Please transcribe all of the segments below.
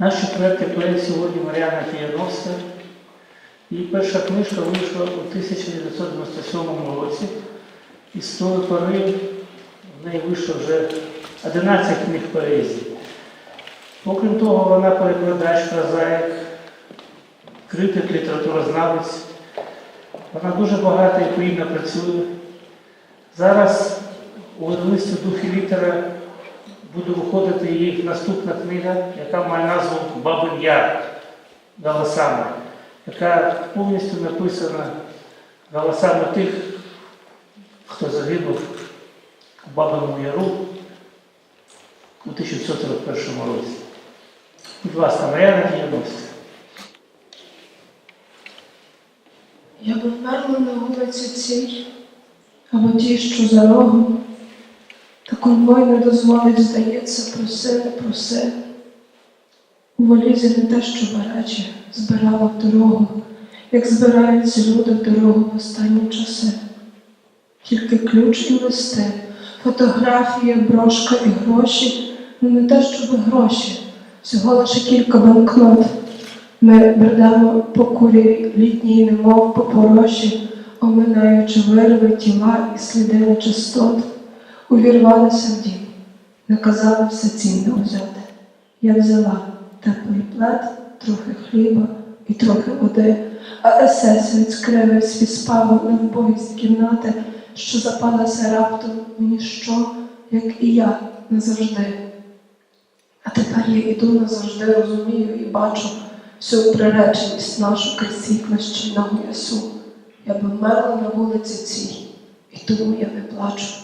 Наш четвертий поет сьогодні Мар'яна Кіяновська. Її перша книжка вийшла у 1997 році. І з тої пори в неї вийшло вже 11 книг поезії. Окрім того, вона перекладач, прозаїк, критик, літературознавець. Вона дуже багато і плідно працює. Зараз у видавництві духи літера буде виходити її наступна книга, яка має назву Бабин Яр голосами, яка повністю написана голосами тих, хто загинув у Бабиному Яру у 1941 році. Будь ласка, Мар'яна Діяновська. Я би вмерла на вулиці цій, або ті, що за рогом, конвой не дозволить, здається, проси, не проси. У валізі не те, що беречі, збирала в дорогу, як збираються люди в дорогу в останні часи. Тільки ключ і листи, фотографії, брошка і гроші, ну не те, щоб гроші, всього лише кілька банкнот. Ми бредемо по курі літній, немов по порожі, оминаючи вирви, тіла і сліди нечистот, увірвалися в дім, наказали все цінне взяти. Я взяла теплий плед, трохи хліба і трохи води, а есесівець кривий свій спав на вбогій з кімнати, що запалася раптом в ніщо, як і я назавжди. А тепер я іду назавжди, розумію і бачу всю приреченість нашу крізь світло щільного ясу. Я би вмерла на вулиці цій, і тому я не плачу,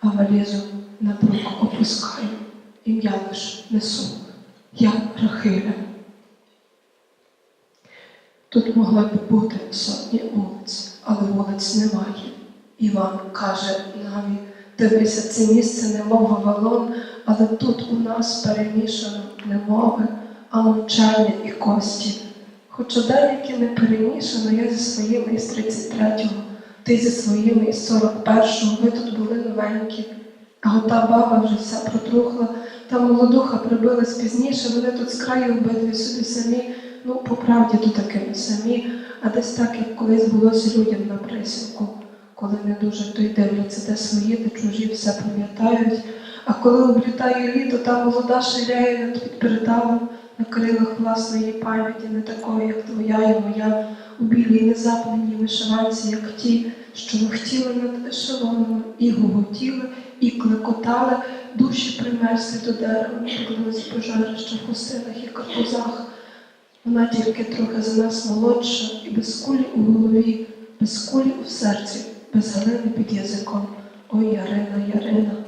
а валізу на брук опускаю, ім'я лиш несу. Я Рахиля. Тут могли б бути сотні вулиць, але вулиць немає. Іван каже наві, дивися, це місце немов Вавилон, але тут у нас перемішано не мови, а мовчання і кості. Хоча деякі не перемішано, я зі своїми із 33-го, ти зі своїми із 41-го, ви тут були новенькі. А ота баба вже вся протрухла, та молодуха прибилась пізніше, вони тут з краю обидві собі самі, ну, по правді то такими самі, а десь так, як колись булося людям на присілку, коли не дуже то й дивляться, де свої, де чужі все пам'ятають. А коли облітає літо, та молода ширяє над підпередалом на крилах власної пам'яті, не такої, як твоя і моя, у білій незапленій вишиванці, як ті, що михтіли над ешелонами, і гуготіли, і клекотали, душі примерзли до дерева, подивились пожарища в хустинах і карпузах. Вона тільки трохи за нас молодша, і без кулі у голові, без кулі у серці, без галини під язиком. Ой, Ярина, Ярина.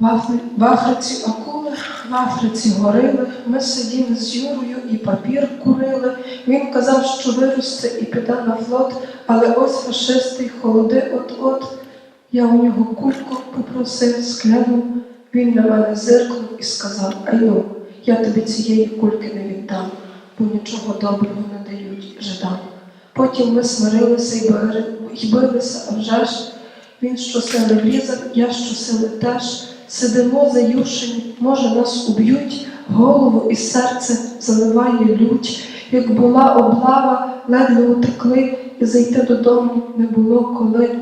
В Афри- Африці акули, в Африці горили. Ми сиділи з Юрою і папір курили. Він казав, що виросте і піде на флот, але ось фашисти й холоди от-от. Я у нього кульку попросив скляну. Він на мене зиркнув і сказав: Айну, я тобі цієї кульки не віддам, бо нічого доброго не дають жидам. Потім ми сварилися і били- і билися, а вже ж він щосили лізав, я щосили теж. Сидимо заюшені, може нас уб'ють, голову і серце заливає лють. Як була облава, ледве утекли, і зайти додому не було коли.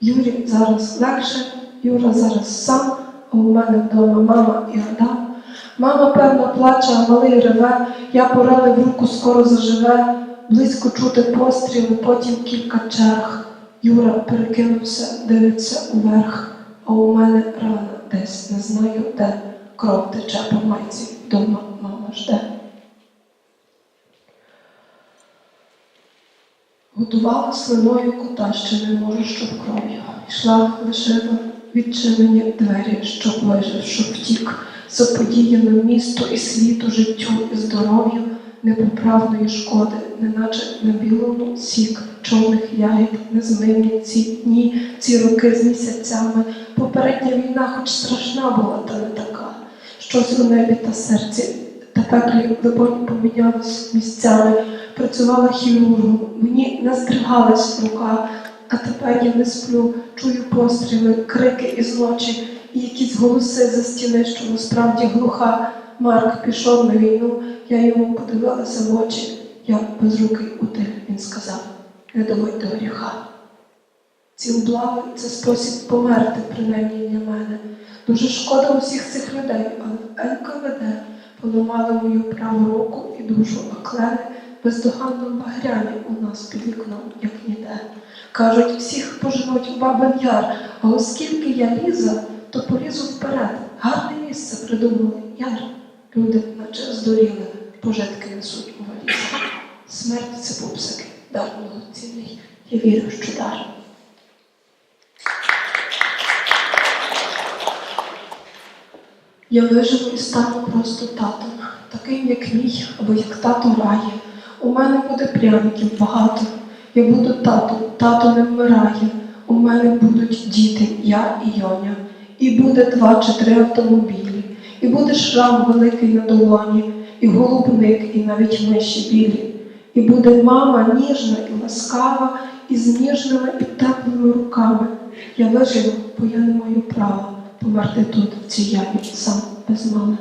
Юрі зараз легше, Юра зараз сам, а у мене вдома мама і Адам. Мама, певно, плаче, а малий реве, я поранив руку, скоро заживе, близько чути постріли, потім кілька черг. Юра перекинувся, дивиться уверх, а у мене рана десь, не знаю де, кров тече по майці, дома мама жде. Годувала слиною кота, ще не можу, щоб кров'ю. Йшла, лишила відчинені двері, щоб вижив, щоб втік, заподіяно місту і світу, життю і здоров'ю, непоправної шкоди, неначе на білому сік чорних ягід, незмивні ці дні, ці роки з місяцями. Попередня війна, хоч страшна була, та не така. Щось у небі та серці, та пеклі, либонь, помінялось місцями. Працювала хірургом, мені не здригалась рука, а тепер я не сплю, чую постріли, крики із ночі, і якісь голоси за стіни, що насправді глуха. Марк пішов на війну, я йому подивилася в очі. Я безрукий утиль, він сказав, не доводь до гріха. Ці облави це спосіб померти, принаймні для мене. Дуже шкода усіх цих людей, але НКВД поламали мою праву руку і душу, а клени бездоганно багряні у нас під вікном, як ніде. Кажуть, всіх поженуть у бабин яр, а оскільки я ліза, то полізу вперед. Гарне місце придумали яр. Люди, наче здуріли, пожитки несуть у валізах. Смерть це пупсики, дар многоцінний. Я вірю, що дар. Я виживу і стану просто татом, таким, як мій, або як тато рає. У мене буде пряників багато. Я буду татом, тато не вмирає. У мене будуть діти, я і Йоня. І буде два чи три автомобілі, і буде шрам великий на долоні, і голубник, і навіть миші білі. І буде мама ніжна і ласкава, і з ніжними і теплими руками. Я виживу, бо я не маю права померти тут, в цій ямі, сам без мами.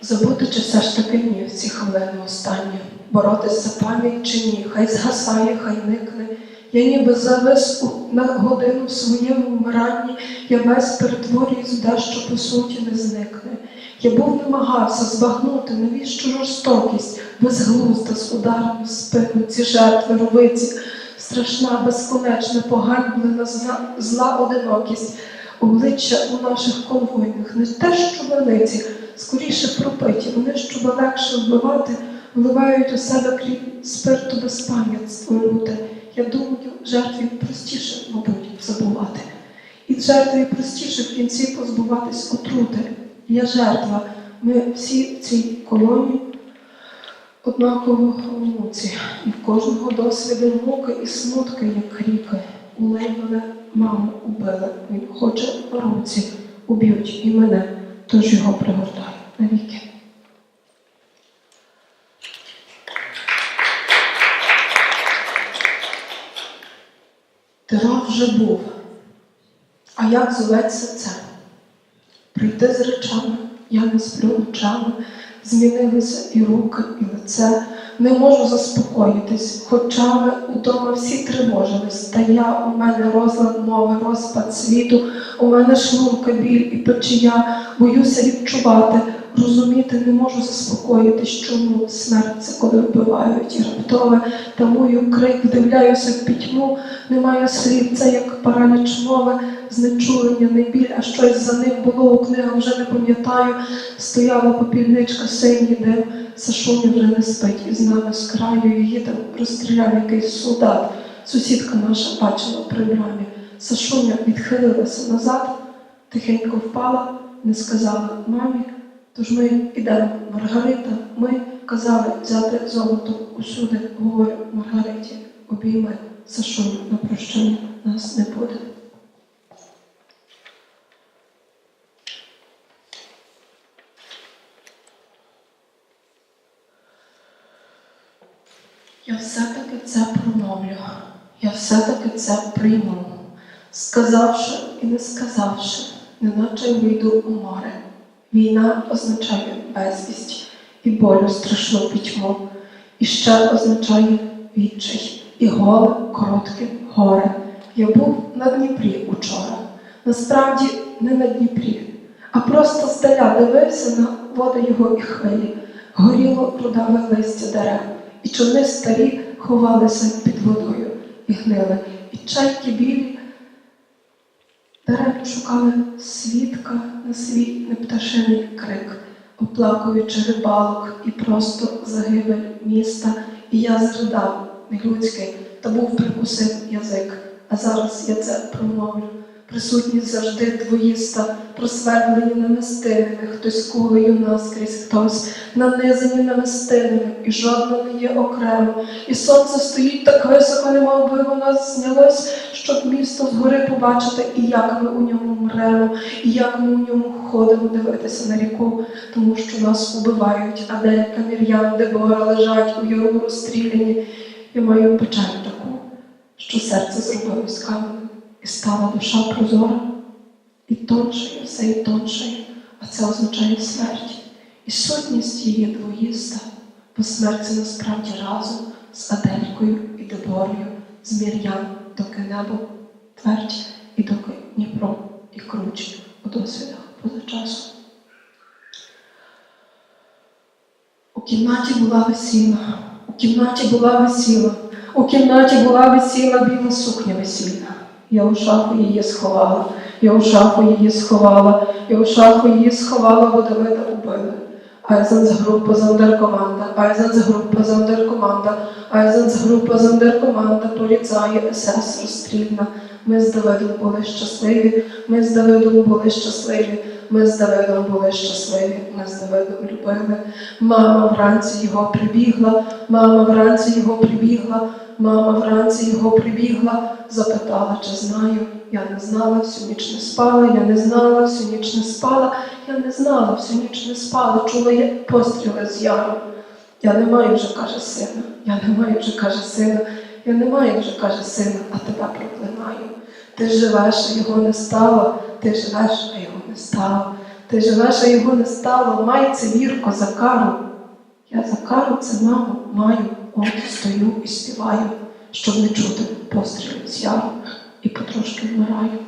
Забути чи все ж таки ні в ці хвилини останні, боротись за пам'ять чи ні, хай згасає, хай никне. Я ніби завис на годину в своєму вмиранні, я весь перетворююсь в дещо по суті не зникне. Я був намагався збагнути, навіщо жорстокість, безглузда з ударом в спину, ці жертви, ровиці, страшна, безконечна, поганьблена зла, одинокість, обличчя у наших конвойних, не те, що велиці, скоріше пропиті, вони, щоб легше вбивати, вливають у себе крім спирту безпам'ятство люте. Я думаю, жертві простіше, мабуть, забувати. І жертві простіше в кінці позбуватись отрути. Я жертва. Ми всі в цій колоні однаково в муці. І в кожного досвіди муки і смутки, як ріки. Улей мене маму убили. Він хоче руці. Уб'ють і мене, тож його пригортаю навіки. Терор вже був. А як зоветься це? Прийти з речами, я не сплю ночами, змінилися і руки, і лице. Не можу заспокоїтись, хоча ми удома всі тривожились. Та я у мене розлад мови, розпад світу, у мене шлунка біль і печія, боюся відчувати, розуміти не можу заспокоїтись, чому смерть це коли вбивають і раптове, тамую крик, вдивляюся в пітьму, немає слів, це як параліч мови, знечулення, не біль, а щось за ним було у книгах, вже не пам'ятаю. Стояла попільничка, синій дим, Сашуня вже не спить, і з нами з краю її там розстріляв якийсь солдат. Сусідка наша бачила при брамі. Сашуня відхилилася назад, тихенько впала, не сказала мамі. Тож ми йдемо, Маргарита, ми казали взяти золото усюди, говорю Маргариті, обійми Сашуню на прощання нас не буде. Я все-таки це промовлю, я все-таки це прийму, сказавши і не сказавши, неначе вийду у море. Війна означає безвість і болю страшну пітьму, і ще означає відчай, і голе, коротке горе. Я був на Дніпрі учора. Насправді не на Дніпрі, а просто здаля дивився на води його і хвилі. Горіло рудаве листя дерев, і човни старі ховалися під водою і гнили, і чайки білі Даремно шукали свідка на свій непташиний крик, оплакуючи рибалок і просто загибель міста. І я зридав, нелюдський, та був прикусив язик. А зараз я це промовлю. Присутність завжди двоїста, просвердлені намистинами, хтось кулею наскрізь, хтось нанизані намистинами, і жодна не є окремо. І сонце стоїть так високо, немов би воно знялось, щоб місто згори побачити, і як ми у ньому мремо, і як ми у ньому ходимо дивитися на ріку, тому що нас убивають, а делька Мір'ян, Дебора лежать у яру розстріляні. Я маю печаль таку, що серце зробилось каменем, і стала душа прозора, і тоншає, все і тоншає, а це означає смерть. І сутність її двоїста, бо смерть це насправді разом з Аделькою і Деборою, з Мір'ян, доки небо твердь і доки Дніпро і круч у досвідах поза часом. У кімнаті була весіла, у кімнаті була весіла, у кімнаті була весіла біла сукня весільна. Я у шафу її сховала, я у шафу її сховала, я у шафу її сховала, бо Давида убили. Айзенсгруппа зондеркоманда, Айзенсгруппа зондеркоманда, Айзенсгруппа зондеркоманда, поліцаї, СС розстрільна. Ми з Давидом були щасливі, ми з Давидом були щасливі, ми з Давидом були щасливі, ми з Давидом любили. Мама вранці його прибігла, мама вранці його прибігла, мама вранці його прибігла, запитала, чи знаю. Я не знала, всю ніч не спала, я не знала, всю ніч не спала, я не знала, всю ніч не спала, чула я постріли з яру. Я не маю вже, каже сина, я не маю вже, каже сина, я не маю вже, каже сина, а тебе проклинаю. Ти живеш, а його не стало, ти живеш, а його не стало. Ти живеш, а його не стало, май це вірко за кару. Я за кару це мамо маю, от стою і співаю, щоб не чути пострілів з яру, і потрошки вмираю.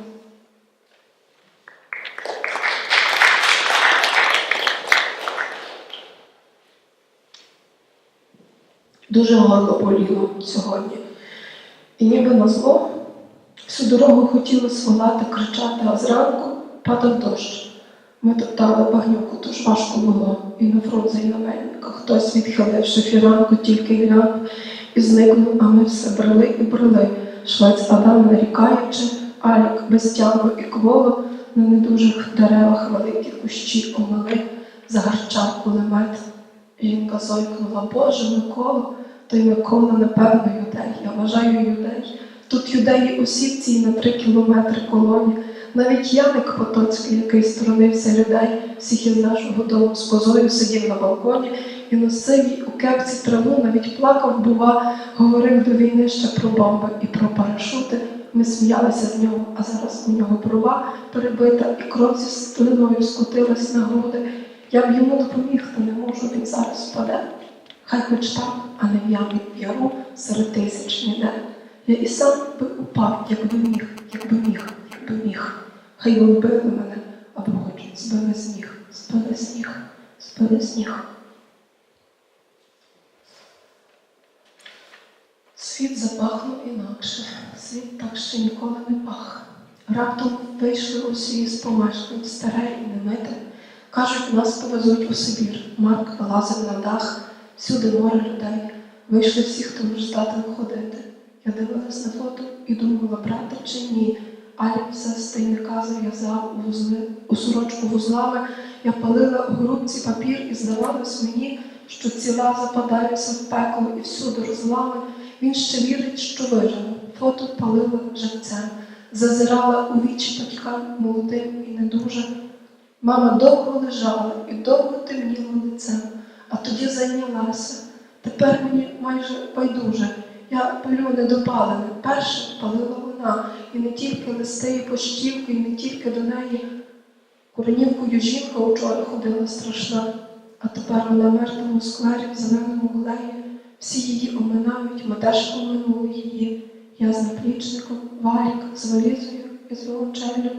Дуже горло боліло сьогодні. І ніби на зло всю дорогу хотіли сволати, кричати, а зранку падав дощ. Ми топтали багнюку, тож важко було, і на фронт і на мельниках. Хтось відхиливши фіранку, тільки глянув і зникнув, а ми все брели і брели. Швець Адам нарікаючи, Алік без тягу і кволо, на недужих деревах великі кущі омили, загарчав кулемет. Жінка зойкнула, Боже, Микола, той Микола, напевно, юдей. Я вважаю юдей. Тут юдеї у сітці на три кілометри колоні. Навіть Яник Потоцький, який сторонився людей, всіх із нашого дому з козою сидів на балконі і носив їй у кепці траву, навіть плакав, бува, говорив до війни ще про бомби і про парашути. Ми сміялися з нього, а зараз у нього брова перебита, і кров зі слиною скотилась на груди. Я б йому допоміг, та не можу, він зараз впаде. Хай хоч так, а не в ямі в яру серед тисяч ніде. Я і сам би упав, якби міг, якби міг, якби міг. Хай би вбили мене, або хоч збили з ніг, збили з ніг, збили з ніг. Світ запахнув інакше, світ так ще ніколи не пах. Раптом вийшли усі з помешкань, старе і немите. Кажуть, нас повезуть у Сибір. Марк вилазив на дах, всюди море людей. Вийшли всі, хто вже здатен ходити. Я дивилась на фото і думала, брати чи ні. Алік все з тайника зав'язав у вузли, у сорочку вузлами. Я палила у грубці папір і здавалось мені, що ціла западаюся в пекло і всюди розлами. Він ще вірить, що виживе. Фото палила живцем, зазирала у вічі батькам молодим і не дуже. Мама довго лежала і довго темніла лицем, а тоді зайнялася. Тепер мені майже байдуже. Я палю недопалене. Перше палила вона, і не тільки листи і поштівки, і не тільки до неї. Куренівкою жінка учора ходила страшна, а тепер вона мертвому сквері в зеленому голеї. Всі її оминають, ми теж оминули її. Я з наплічником, валік, з валізою і з віолончеллю.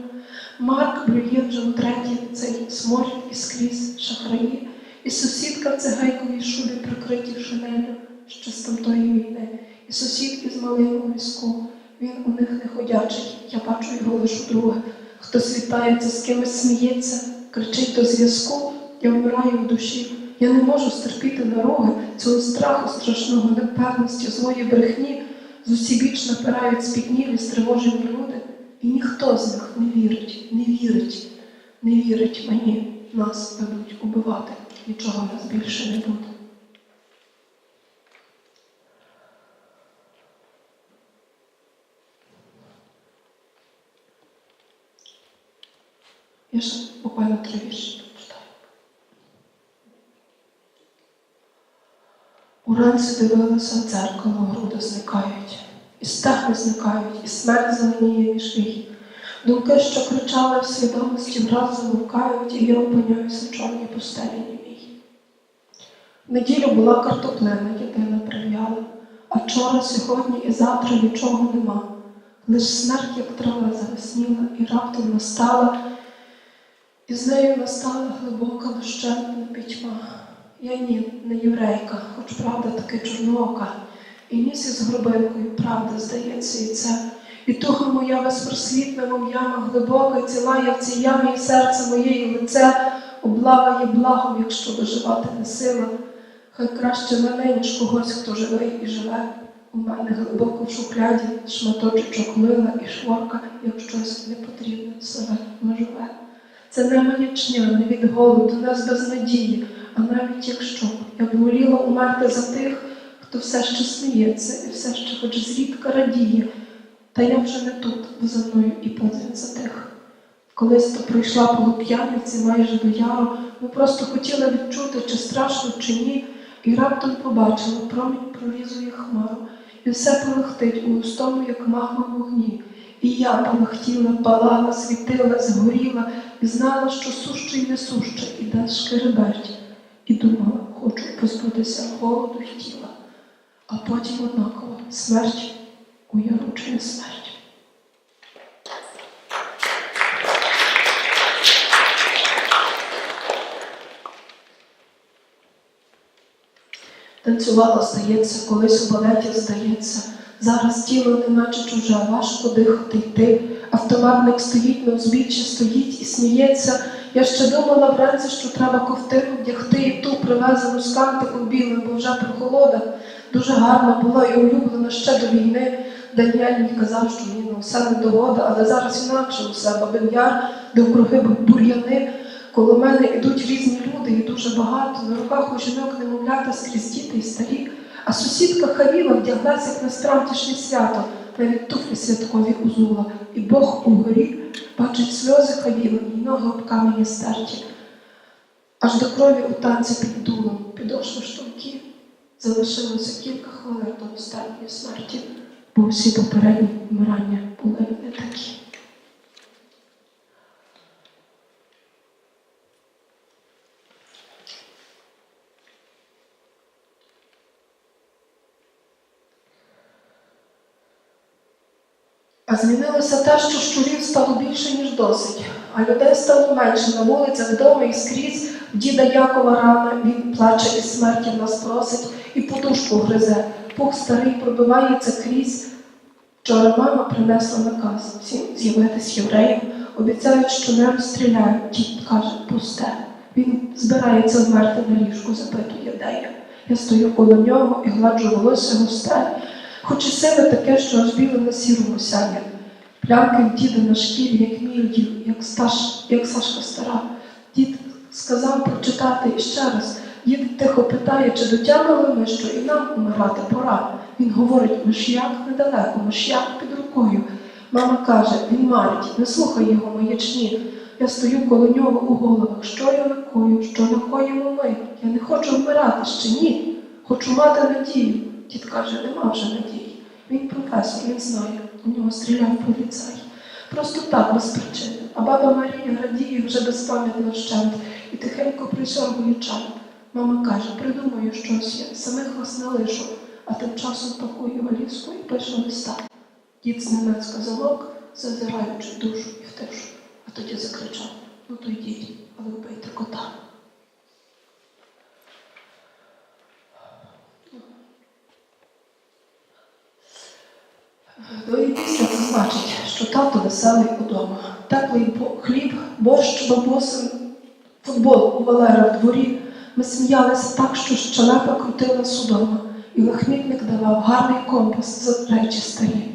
Марк блює вже втретє цей сморід і скрізь шахраї, і сусідка в цигайковій шубі прикритій шинелю ще з тамтої війни, і сусід із малим у візку. Він у них не ходячий, я бачу його лише друге. Хтось вітається, з кимось сміється, кричить до зв'язку, я вмираю в душі. Я не можу стерпіти нароги цього страху страшного, непевності, злої брехні. З усібіч напирають спітнілі, стривожені люди. І ніхто з них не вірить, не вірить, не вірить мені. Нас ведуть убивати. Нічого нас більше не буде. Я ще буквально три вірші прочитаю. Уранці дивилася в дзеркало, груди зникають, і стехи зникають, і смерть зеленіє між вій. Думки, що кричали в свідомості, враз замовкають, і я опиняюся в чорній пустелі німій. В неділю була картоплина, єдина прив'яла, а вчора, сьогодні і завтра нічого нема. Лиш смерть, як трава, завесніла, і раптом настала, і з нею настала глибока дощентна пітьма. Я ні, не єврейка, хоч правда таки чорноока, і ніс із грубинкою, правда, здається, і це. І туга моя безпрослідна, мов яма глибока, і ціла я в цій ямі, і серце моє, і лице облава є благом, якщо доживати не сила. Хай краще мене, ніж когось, хто живий і живе. У мене глибоко в шухляді шматочок мила і шворка, як щось непотрібне себе межове. Це не маячня, не від голоду, не з безнадії, а навіть якщо я б воліла умерти за тих, хто все ще сміється і все ще хоч зрідка радіє, та я вже не тут, бо за мною і подзвін затих. Колись то прийшла полуп'яниці майже до яру, ми просто хотіли відчути, чи страшно, чи ні, і раптом побачила, промінь прорізує хмару, і все полехтить у густому, як магма вогні. І я полехтіла, палала, світила, згоріла, і знала, що суще й несуще, іде шкереберть. І думала, хочу позбутися голоду й тіла, а потім однаково смерть у яру смерть. Танцювала, здається, колись у балеті здається. Зараз тіло неначе чуже, важко дихати йти. Автоматник стоїть на узбіччі, стоїть і сміється. Я ще думала вранці, що треба ковтину вдягти і ту привезену з кантиком білим, бо вже прохолода. Дуже гарна була і улюблена ще до війни. Даніель мені казав, що мені на все не догода, але зараз інакше усе. Бабин яр, довкруги бур'яни. Коло мене йдуть різні люди, і дуже багато. На руках у жінок немовлята скрізь діти і старі. А сусідка Хавіла вдяглася як на справдішнє свято, навіть туфлі святкові узула, і Бог угорі бачить сльози Хавіла, і ноги об камені стерті. Аж до крові у танці під дулом, підошли штовхи. Залишилося кілька хвилин до останньої смерті, бо усі попередні вмирання були не такі. А змінилося те, що щурів стало більше, ніж досить, а людей стало менше на вулицях, вдома і скрізь. Діда Якова рана, він плаче і смерті в нас просить, і подушку гризе. Пух старий пробивається крізь. Вчора мама принесла наказ всім з'явитись євреям, обіцяють, що не розстріляють. Дід каже, пусте. Він збирається вмерти на ліжку, запитує, де я. Я стою коло нього і гладжу волосся густе. Хоч і сиве таке, що аж біле на сірому сяє. Плямки в діда на шкірі, як мільдів, як, стаж, як Сашка стара. Дід сказав прочитати іще раз. Дід тихо питає, чи дотягнули ми, що і нам умирати пора. Він говорить, миш'як недалеко, миш'як під рукою. Мама каже, він марить, не слухай його маячні. Я стою коло нього у головах. Що я накою, що накоїмо ми? Я не хочу вмирати ще ні. Хочу мати надію. Дід каже, нема вже надії. Він професор, він знає, у нього стріляв поліцай. Просто так, без причини. А баба Марія радіє вже безпам'ятно вщент і тихенько присьорбує чай. Мама каже, придумаю щось я, самих вас не лишу, а тим часом пакує валізку і пише листа. Дід з зненацька замовк, зазираючи душу і в тишу, а тоді закричав: Ну то йдіть, але вбийте кота. До і після це значить, що тато веселий удома. Теплий хліб, борщ бабусин, футбол у Валера в дворі. Ми сміялися так, що щелепа крутила судома, і лахмітник давав гарний компас за речі старі.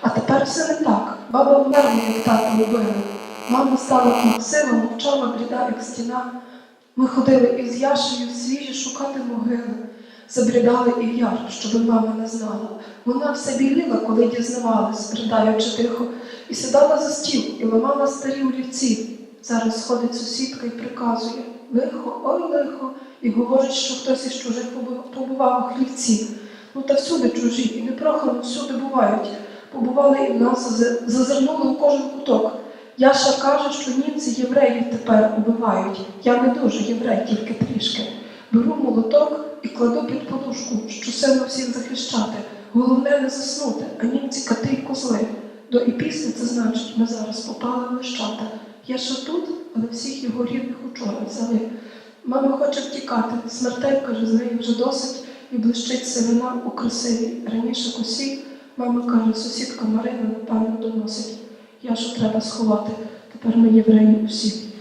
А тепер все не так. Баба вмерла, як тата любила. Мама стала плаксива, мовчала, бліда, як стіна. Ми ходили із Яшею свіжі шукати могили. Забрідали і в яр, щоби мама не знала. Вона все біліла, коли дізнавалась, ридаючи тихо, і сідала за стіл і ламала старі олівці. Зараз ходить сусідка і приказує лихо, ой лихо, і говорить, що хтось із чужих побував у хлівці. Ну та всюди чужі, і непрохано всюди бувають. Побували і в нас, зазирнули у кожен куток. Яша каже, що німці євреїв тепер убивають. Я не дуже єврей, тільки трішки. Беру молоток і кладу під подушку, що сильно всіх захищати. Головне не заснути, а німці кати й козли. До і після це значить, ми зараз попали в лищата. Я ще тут, але всіх його рідних учора взяли. Мама хоче втікати, смертей, каже, з неї вже досить і блищить сивина у красивій. Раніше косі, мама каже, сусідка Марина, напевно, доносить. Я що треба сховати, тепер ми євреї усі.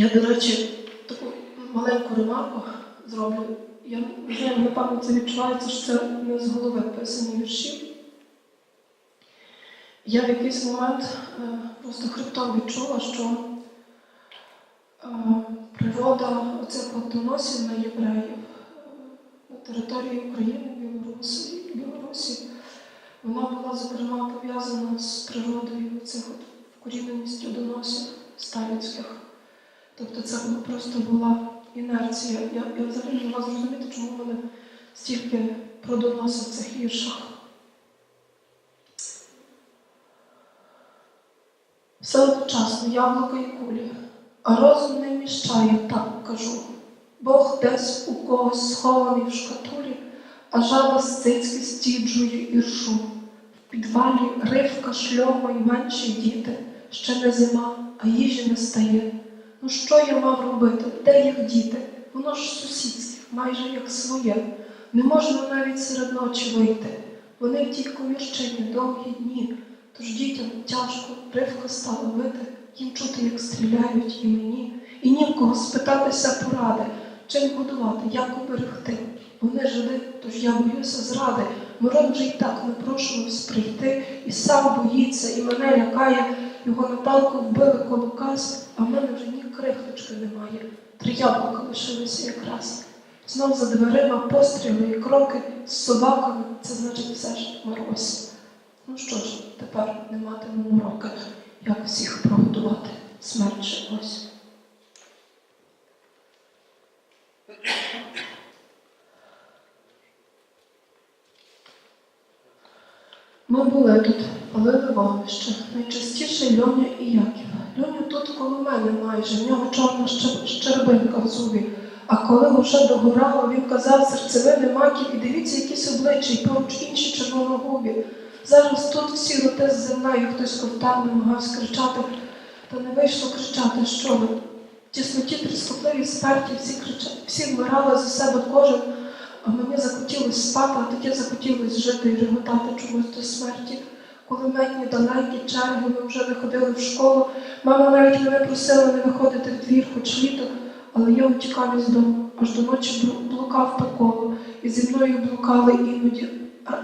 Я, до речі, таку маленьку ремарку зроблю. Я не напевно, це відчувається, що це не з голови писані вірші. Я в якийсь момент е, просто хребтом відчула, що е, природа оцих от на євреїв е, на території України, Білорусі, Білорусі, вона була зокрема пов'язана з природою цих вкоріненістю доносів сталінських. Тобто це просто була інерція. Я, я взагалі не могла зрозуміти, чому вони стільки про в цих віршах. Все одночасно яблуко і кулі, а розум не вміщає, так кажу. Бог десь у когось схований в шкатулі, а жаба з цицьки стіджує іршу. В підвалі ривка, шльома й менші діти, ще не зима, а їжі не стає. Ну що я мав робити? Де їх діти? Воно ж сусідське, майже як своє. Не можна навіть серед ночі вийти. Вони в тій комірщині довгі дні. Тож дітям тяжко, ривка стала вити, їм чути, як стріляють і мені. І ні в кого спитатися поради, чим годувати, як уберегти. Вони жиди, тож я боюся зради. Мирон вже й так напрошувався прийти, і сам боїться, і мене лякає. Його Наталку вбили коло каз, а в мене вже ні крихточки немає. Три яблука лишилися якраз. Знов за дверима постріли і кроки з собаками, це значить все ж мороз. Ну що ж, тепер не матимемо роки, як всіх прогодувати. Смерть же ось. Ми були тут, палили вогнище. Найчастіше Льоня і Яків. Льоня тут коло мене майже, в нього чорна щер- щербинка в зубі. А коли вже догорало, він казав серцевини маків і дивіться, якісь обличчя, і поруч інші червоногубі. Зараз тут всі роти з землею, хтось ковтав, намагався кричати, та не вийшло кричати, що ви. В тісноті тріскотливій смерті всі кричали, всі вмирали за себе кожен, а мені захотілося спати, а таке захотілося жити і реготати чомусь до смерті. Кулеметні далекі черги, ми вже не ходили в школу. Мама навіть мене просила не виходити в двір, хоч літо, але я утікав із дому, аж до ночі блукав по колу, і зі мною блукали іноді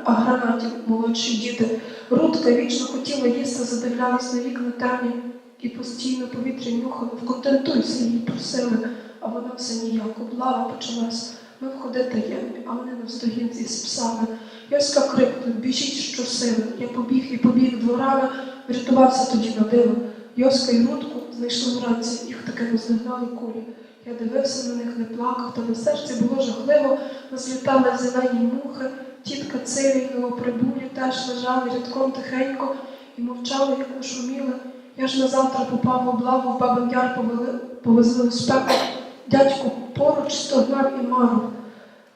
гранатів молодші діти. Рудка вічно хотіла їсти, задивлялась на вікна темні і постійно повітря нюхала, вконтентуйся її просили, а вона все ніяк. Облава почалась. Ми входи таємні, а вони навздогінці з псами. Йоська крикнув, біжіть щосили. Я побіг і побіг дворами, врятувався тоді на диво. Йоська і Рудку знайшли вранці, їх таки розігнали кулі. Я дивився на них, не плакав, та на серці було жахливо, розлітали зелені мухи, тітка і новоприбулі теж лежали рядком тихенько і мовчали, як нашуміли. Я ж на завтра попав в облаву, в Бабин Яр повезли у спеку. Дядько поруч стогнав і марив,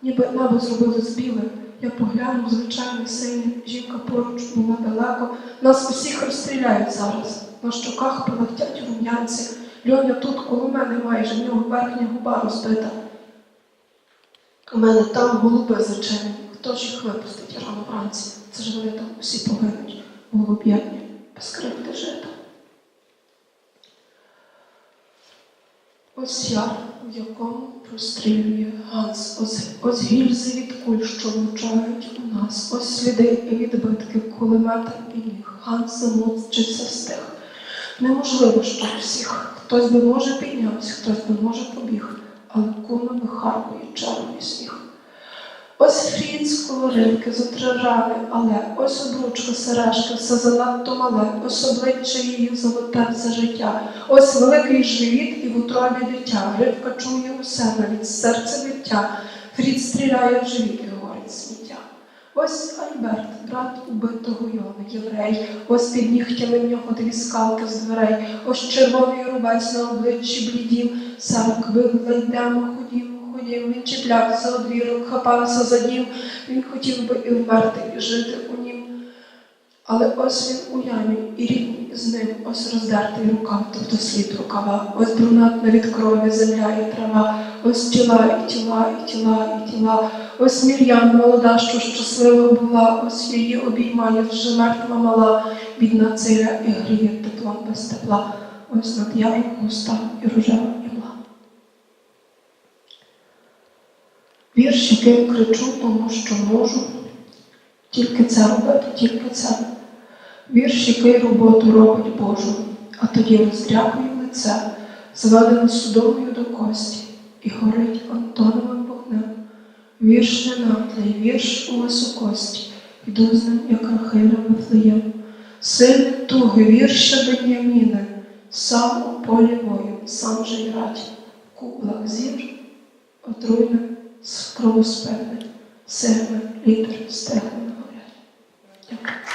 ніби небо зробили з білим. Я поглянув, звичайний синій, жінка поруч була далеко. Нас усіх розстріляють зараз. На щоках полетять рум'янці. Льоня тут коло мене майже, в нього верхня губа розбита. У мене там голуби зачинені. Хто ж їх випустить рано вранці? Це ж вони там усі погинуть, голуб'ятні, без кривди жита. Ось яр, якому прострілює газ, ось, ось гільзи від куль, що влучають у нас, ось сліди і відбитки кулемета і ніг. Ганс замовчився стих. Неможливо, що всіх. Хтось би може піднявся, хтось би може побіг, але куми вихаркує червоний сніг. Ось фріц колоринки зотражали, але ось обручка сережка, все занадто мале, ось обличчя її золоте все життя. Ось великий живіт і в утробі дитя. Рибка чує усе, навіть серце биття. Фріц стріляє в живіт і горить сміття. Ось Альберт, брат убитого Йона, єврей, ось під нігтями в нього дві скалки з дверей, ось червоний рубець на обличчі блідів, сам квигла йдемо, ходімо, ходімо, він чіплявся одвірок, хапався за дім, він хотів би і вмерти, і жити у нім. Але ось він у ямі, і рідні з ним, ось роздертий рукав, тобто слід рукава, ось брунатна від крові земля і трава, ось тіла, і тіла, і тіла, і тіла, ось Мір'ян, молода, що щаслива була, ось її обіймає вже мертва мала, бідна циля і гріє теплом без тепла, ось над яром густа і рожева імла. Вірш, яким кричу, тому що можу, тільки це робити, тільки це. Вірш, який роботу робить Божу, а тоді роздряпує лице, зведено судомою до кості, і горить Антоновим вогнем. Вірш ненатлий, вірш у високості, йду з ним, як Рахиля Вифлеєм. Сильні туги, вірша Беняміни, сам у полі бою, сам же й радь, в кублах зір, Скромно спевне, серце, літер, стегна горять. Дякую.